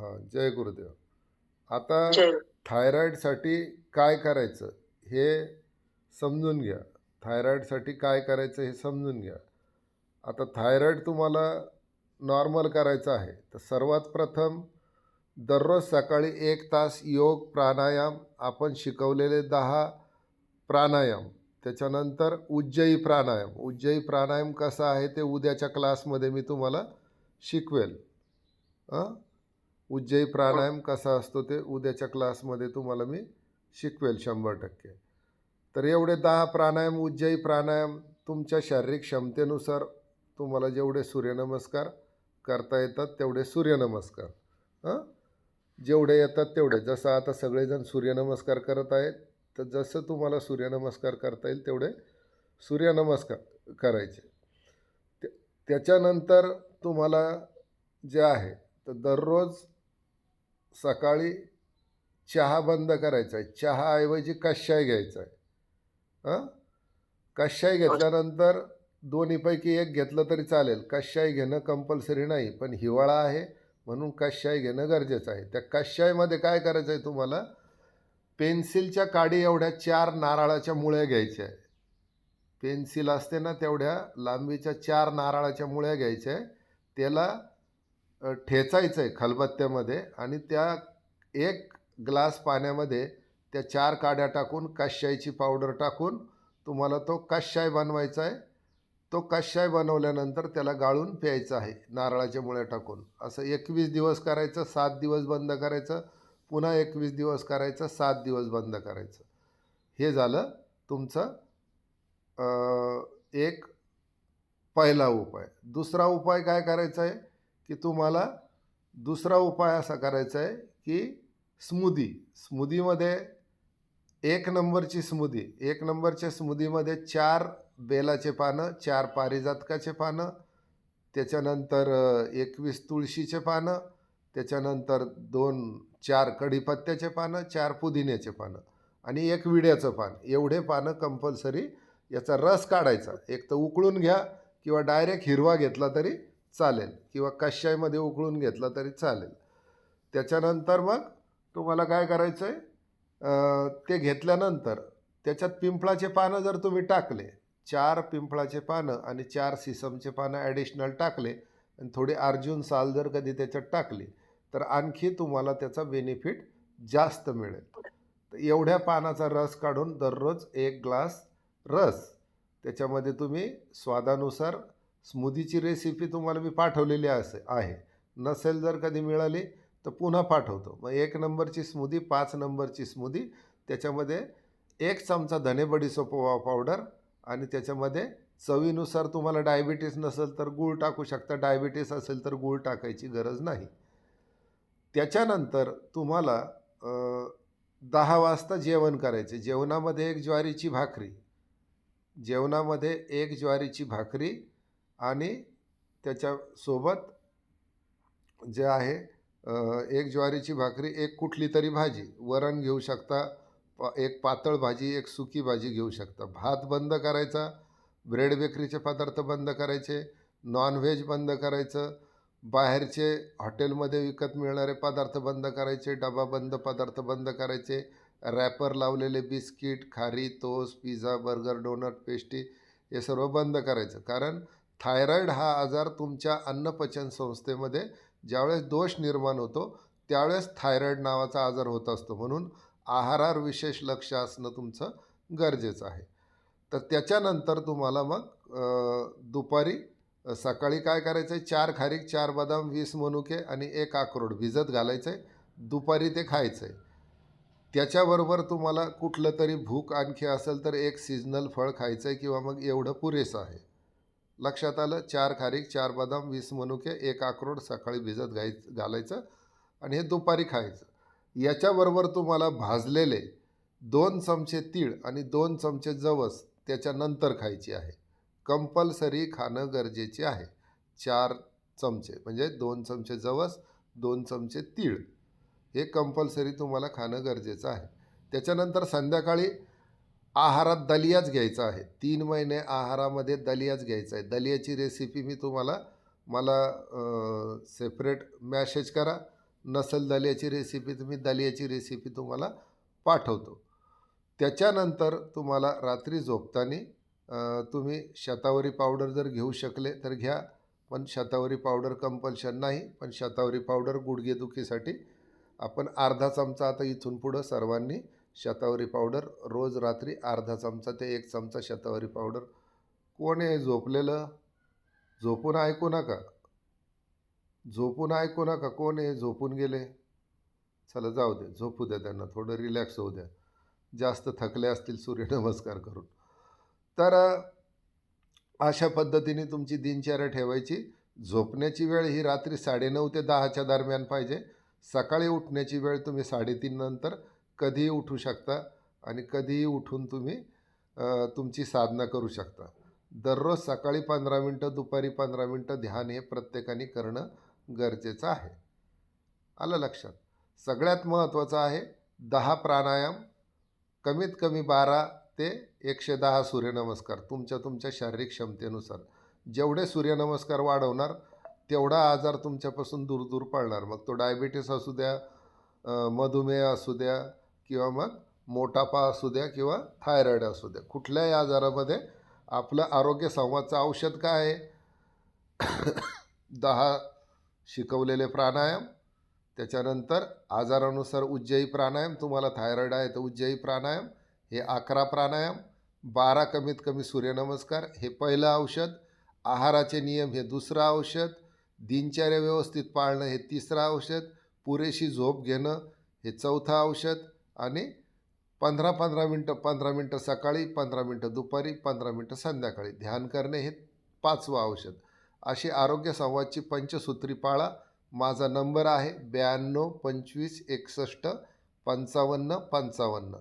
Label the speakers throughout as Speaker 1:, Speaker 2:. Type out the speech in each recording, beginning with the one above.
Speaker 1: हां जय गुरुदेव. आता थायरॉईडसाठी काय करायचं हे समजून घ्या. थायरॉईडसाठी काय करायचं हे समजून घ्या. आता थायरॉईड तुम्हाला नॉर्मल करायचं आहे. तर सर्वात प्रथम दररोज सकाळी एक तास योग प्राणायाम आपण शिकवलेले दहा प्राणायाम. त्याच्यानंतर उज्जयी प्राणायाम. उज्जयी प्राणायाम कसा आहे ते उद्याच्या क्लासमध्ये मी तुम्हाला शिकवेल. हां उज्जयी प्राणायाम कसा असतो ते उद्याच्या क्लासमध्ये तुम्हाला मी शिकवेल शंभर टक्के. तर एवढे दहा प्राणायाम उज्जयी प्राणायाम तुमच्या शारीरिक क्षमतेनुसार तुम्हाला जेवढे सूर्यनमस्कार करता येतात तेवढे सूर्यनमस्कार हां? जेवढे येतात तेवढे. जसं आता सगळेजण सूर्यनमस्कार करत आहेत तर जसं तुम्हाला सूर्यनमस्कार करता येईल तेवढे सूर्यनमस्कार करायचे. त्या त्याच्यानंतर तुम्हाला जे आहे तर दररोज सकाळी चहा बंद करायचा आहे. चहाऐवजी कशाय घ्यायचा आहे? हां? कशाय घेतल्यानंतर दोन्हीपैकी एक घेतलं तरी चालेल. कशाय घेणं कंपल्सरी नाही पण हिवाळा आहे म्हणून कशाय घेणं गरजेचं आहे. त्या कशायमध्ये काय करायचं आहे तुम्हाला? पेन्सिलच्या काडी एवढ्या चार नारळाच्या मुळ्या घ्यायच्या आहे. पेन्सिल असते ना तेवढ्या लांबीच्या चार नारळाच्या मुळ्या घ्यायच्या आहे. त्याला ठेचायचं आहे खलबत्त्यामध्ये आणि त्या एक ग्लास पाण्यामध्ये त्या चार काड्या टाकून कशायची पावडर टाकून तुम्हाला तो कशाय बनवायचा आहे. तो कशाय बनवल्यानंतर त्याला गाळून प्यायचा आहे नारळाच्या मुळ्या टाकून. असं एकवीस दिवस करायचं सात दिवस बंद करायचं पुन्हा एकवीस दिवस करायचं सात दिवस बंद करायचं. हे झालं तुमचं एक पहिला उपाय. दुसरा उपाय काय करायचा आहे? की तुम्हाला दुसरा उपाय असा करायचा आहे की स्मूदी. स्मूदीमध्ये एक नंबरची स्मूदी. एक नंबरच्या स्मूदीमध्ये चार बेलाचे पानं चार पारिजातकाचे पानं त्याच्यानंतर एकवीस तुळशीचे पानं त्याच्यानंतर दोन चार कढीपत्त्याचे पानं चार पुदिन्याचे पानं आणि एक विड्याचं पान. एवढे पानं कंपल्सरी याचा रस काढायचा. एक तर उकळून घ्या किंवा डायरेक्ट हिरवा घेतला तरी चालेल. किंवा कशायमध्ये उकळून घेतला तरी चालेल. त्याच्यानंतर मग तुम्हाला काय करायचं आहे ते घेतल्यानंतर त्याच्यात पिंपळाचे पानं जर तुम्ही टाकले चार पिंपळाचे पानं आणि चार सिसमचे पानं ॲडिशनल टाकले आणि थोडी अर्जुन साल जर कधी त्याच्यात टाकली तर आणखी तुम्हाला त्याचा बेनिफिट जास्त मिळेल. तर एवढ्या पानाचा रस काढून दररोज एक ग्लास रस. त्याच्यामध्ये तुम्ही स्वादानुसार स्मूदीची रेसिपी तुम्हाला मी पाठवलेली असे आहे. नसेल जर कधी मिळाली तर पुन्हा पाठवतो. मग एक नंबरची स्मूदी पाच नंबरची स्मूदी त्याच्यामध्ये एक चमचा धने बडीसोप पावडर आणि त्याच्यामध्ये चवीनुसार तुम्हाला डायबिटीस नसेल तर गूळ टाकू शकता. डायबिटीस असेल तर गूळ टाकायची गरज नाही. त्याच्यानंतर तुम्हाला दहा वाजता जेवण करायचे. जेवणामध्ये एक ज्वारीची भाकरी. जेवणामध्ये एक ज्वारीची भाकरी आणि त्याच्यासोबत जे आहे एक ज्वारीची भाकरी एक कुठली तरी भाजी. वरण घेऊ शकता प एक पातळ भाजी एक सुकी भाजी घेऊ शकता. भात बंद करायचा ब्रेड बेकरीचे पदार्थ बंद करायचे नॉनव्हेज बंद करायचं बाहेरचे हॉटेलमध्ये विकत मिळणारे पदार्थ बंद करायचे डबा बंद पदार्थ बंद करायचे रॅपर लावलेले बिस्किट खारी तोस पिझ्झा बर्गर डोनट पेस्टी हे सर्व बंद करायचं. कारण थायरॉईड हा आजार तुमच्या अन्नपचन संस्थेमध्ये ज्यावेळेस दोष निर्माण होतो त्यावेळेस थायरॉईड नावाचा आजार होत असतो. म्हणून आहारावर विशेष लक्ष असणं तुमचं गरजेचं आहे. तर त्याच्यानंतर तुम्हाला मग दुपारी सकाळी काय करायचं आहे चार खारीक चार बदाम वीस मनुके आणि एक अक्रोड भिजत घालायचं आहे दुपारी ते खायचं आहे त्याच्याबरोबर तुम्हाला कुठलं तरी भूक आणखी असेल तर एक सीझनल फळ खायचं आहे किंवा मग एवढं पुरेसं आहे. लक्षात आलं चार खारीक चार बदाम वीस मनुके एक अक्रोड सकाळी भिजत घाय घालायचं आणि हे दुपारी खायचं. याच्याबरोबर तुम्हाला भाजलेले दोन चमचे तीळ आणि दोन चमचे जवस त्याच्यानंतर खायची आहे. कंपल्सरी खाणं गरजेचे आहे. चार चमचे म्हणजे दोन चमचे जवस दोन चमचे तीळ हे कंपल्सरी तुम्हाला खाणं गरजेचं आहे. त्याच्यानंतर संध्याकाळी आहारात दलियाच घ्यायचा आहे. तीन महिने आहारामध्ये दलियाच घ्यायचा आहे. दलियाची रेसिपी मी तुम्हाला मला सेपरेट मॅसेज करा. नसेल दलियाची रेसिपी तुम्ही दलियाची रेसिपी तुम्हाला पाठवतो. त्याच्यानंतर तुम्हाला रात्री झोपताना तुम्ही शतावरी पावडर जर घेऊ शकले तर घ्या. पण शतावरी पावडर कंपल्शन नाही. पण शतावरी पावडर गुडघेदुखीसाठी आपण अर्धा चमचा आता इथून पुढं सर्वांनी शतावरी पावडर रोज रात्री अर्धा चमचा ते एक चमचा शतावरी पावडर. कोण आहे झोपलेलं? झोपून ऐकू नका. झोपून ऐकू नका. कोण आहे झोपून गेले? चला जाऊ दे. झोपू द्या त्यांना. थोडं रिलॅक्स होऊ द्या. जास्त थकले असतील सूर्यनमस्कार करून. तर अशा पद्धतीने तुमची दिनचर्या ठेवायची. झोपण्याची वेळ ही रात्री साडेनऊ ते दहाच्या दरम्यान पाहिजे. सकाळी उठण्याची वेळ तुम्ही साडेतीन नंतर कधीही उठू शकता आणि कधीही उठून तुम्ही तुमची साधना करू शकता. दररोज सकाळी पंधरा मिनटं दुपारी पंधरा मिनटं ध्यान हे प्रत्येकाने करणं गरजेचं आहे. आलं लक्षात? सगळ्यात महत्त्वाचं आहे दहा प्राणायाम कमीत कमी बारा ते एकशे दहा सूर्यनमस्कार तुमच्या तुमच्या शारीरिक क्षमतेनुसार. जेवढे सूर्यनमस्कार वाढवणार तेवढा आजार तुमच्यापासून दूर दूर पळणार मग तो डायबिटीस असू द्या मधुमेह असू द्या किंवा मग मोटापा असू द्या किंवा थायरॉईड असू द्या. कुठल्याही आजारामध्ये आपलं आरोग्य संवादचं औषध काय आहे? दहा शिकवलेले प्राणायाम त्याच्यानंतर आजारानुसार उज्जयी प्राणायाम तुम्हाला थायरॉईड आहे तर उज्जयी प्राणायाम हे अकरा प्राणायाम बारा कमीत कमी सूर्यनमस्कार हे पहिलं औषध आहाराचे नियम हे दुसरं औषध दिनचर्या व्यवस्थित पाळणं हे तिसरं औषध पुरेशी झोप घेणं हे चौथं औषध आणि पंधरा पंधरा मिनटं पंधरा मिनटं सकाळी पंधरा मिनटं दुपारी पंधरा मिनटं संध्याकाळी. ध्यान करणे हे पाचवं औषध. अशी आरोग्य संवादची पंचसूत्री पाळा. माझा नंबर आहे ब्याण्णव पंचवीस एकसष्ट पंचावन्न पंचावन्न.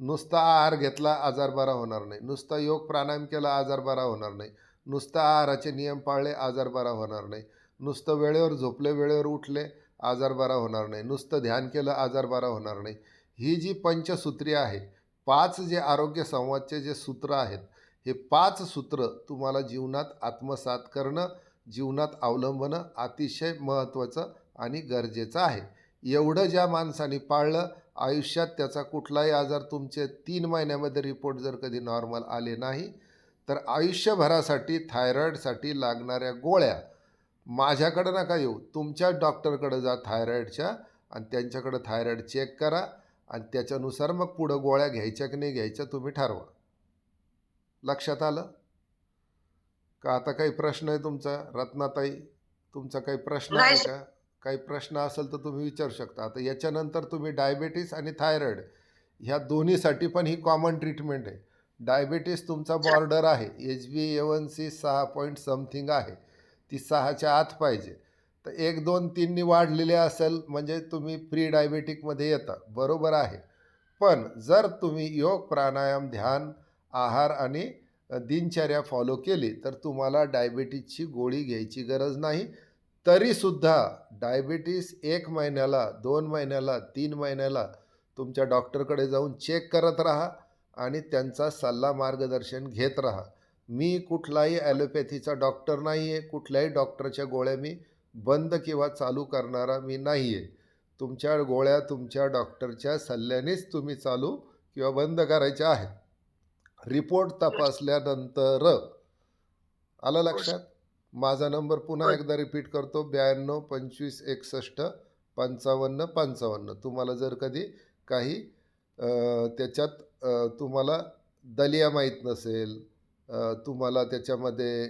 Speaker 1: नुसता आहार घेतला आजार बरा होणार नाही. नुसता योग प्राणायाम केला आजार बरा होणार नाही. नुसता आहाराचे नियम पाळले आजार बरा होणार नाही. नुसतं वेळेवर झोपले वेळेवर उठले आजार बरा होणार नाही. नुसतं ध्यान केलं आजार बरा होणार नाही. ही जी पंचसूत्री आहे पाच जे आरोग्य संवादचे जे सूत्र आहेत हे पाच सूत्र तुम्हाला जीवनात आत्मसात करणं जीवनात अवलंबणं अतिशय महत्त्वाचं आणि गरजेचं आहे. एवढं ज्या माणसाने पाळलं आयुष्यात त्याचा कुठलाही आजार तुमचे तीन महिन्यामध्ये रिपोर्ट जर कधी नॉर्मल आले नाही तर आयुष्यभरासाठी थायरॉईडसाठी लागणाऱ्या गोळ्या माझ्याकडं नका येऊ. तुमच्या डॉक्टरकडं जा थायरॉईडच्या आणि त्यांच्याकडं थायरॉईड चेक करा. आणि त्याच्यानुसार मग पुढं गोळ्या घ्यायच्या की नाही घ्यायच्या तुम्ही ठरवा. लक्षात आलं? का आता काही प्रश्न आहे तुमचा? रत्नाताई तुमचा काही प्रश्न आहे का? काही प्रश्न असेल तर तुम्ही विचारू शकता. आता याच्यानंतर तुम्ही डायबेटीस आणि थायरॉईड ह्या दोन्हीसाठी पण ही कॉमन ट्रीटमेंट आहे. डायबेटीस तुमचा बॉर्डर आहे. H B A one C सहा पॉईंट समथिंग आहे. ती सहाच्या आत पाहिजे. तर एक दोन तीननी वाढलेले असेल म्हणजे तुम्ही प्री डायबेटिकमध्ये येता. बरोबर आहे. पण जर तुम्ही योग प्राणायाम ध्यान आहार आणि दिनचर्या फॉलो केली तर तुम्हाला डायबेटीसची गोळी घ्यायची गरज नाही. तरीसुद्धा डायबिटीस एक महिन्याला दोन महिन्याला तीन महिन्याला तुमच्या डॉक्टरकडे जाऊन चेक करत राहा आणि त्यांचा सल्ला मार्गदर्शन घेत राहा. मी कुठलाही ॲलोपॅथीचा डॉक्टर नाही आहे कुठल्याही डॉक्टरच्या गोळ्या मी बंद किंवा चालू करणारा मी नाही आहे तुमच्या गोळ्या तुमच्या डॉक्टरच्या सल्ल्यानेच तुम्ही चालू किंवा बंद करायच्या आहेत. रिपोर्ट तपासल्यानंतर आलं लक्षात? माझा नंबर पुन्हा एकदा रिपीट करतो. ब्याण्णव पंचवीस एकसष्ट पंचावन्न पंचावन्न. तुम्हाला जर कधी काही त्याच्यात तुम्हाला दलिया माहीत नसेल तुम्हाला त्याच्यामध्ये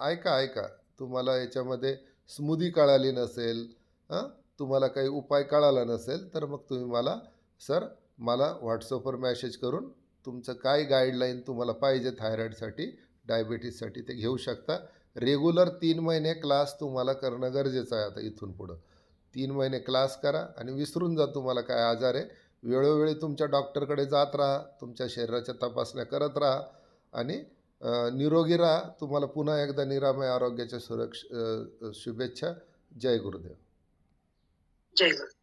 Speaker 1: ऐका ऐका. तुम्हाला याच्यामध्ये स्मूदी कळाली नसेल हां तुम्हाला काही उपाय कळाला नसेल तर मग तुम्ही मला सर मला व्हॉट्सअपवर मॅसेज करून तुमचं काय गाईडलाईन तुम्हाला पाहिजे थायरॉईडसाठी डायबिटीजसाठी ते घेऊ शकता. रेग्युलर तीन महिने क्लास तुम्हाला करणं गरजेचं आहे आता इथून पुढं. तीन महिने क्लास करा आणि विसरून जा तुम्हाला काय आजार आहे. वेळोवेळी तुमच्या डॉक्टरकडे जात राहा तुमच्या शरीराच्या तपासण्या करत राहा आणि निरोगी राहा तुम्हाला पुन्हा एकदा निरामय आरोग्याच्या सुरक्ष शुभेच्छा. जय गुरुदेव.
Speaker 2: जय गुरुदेव.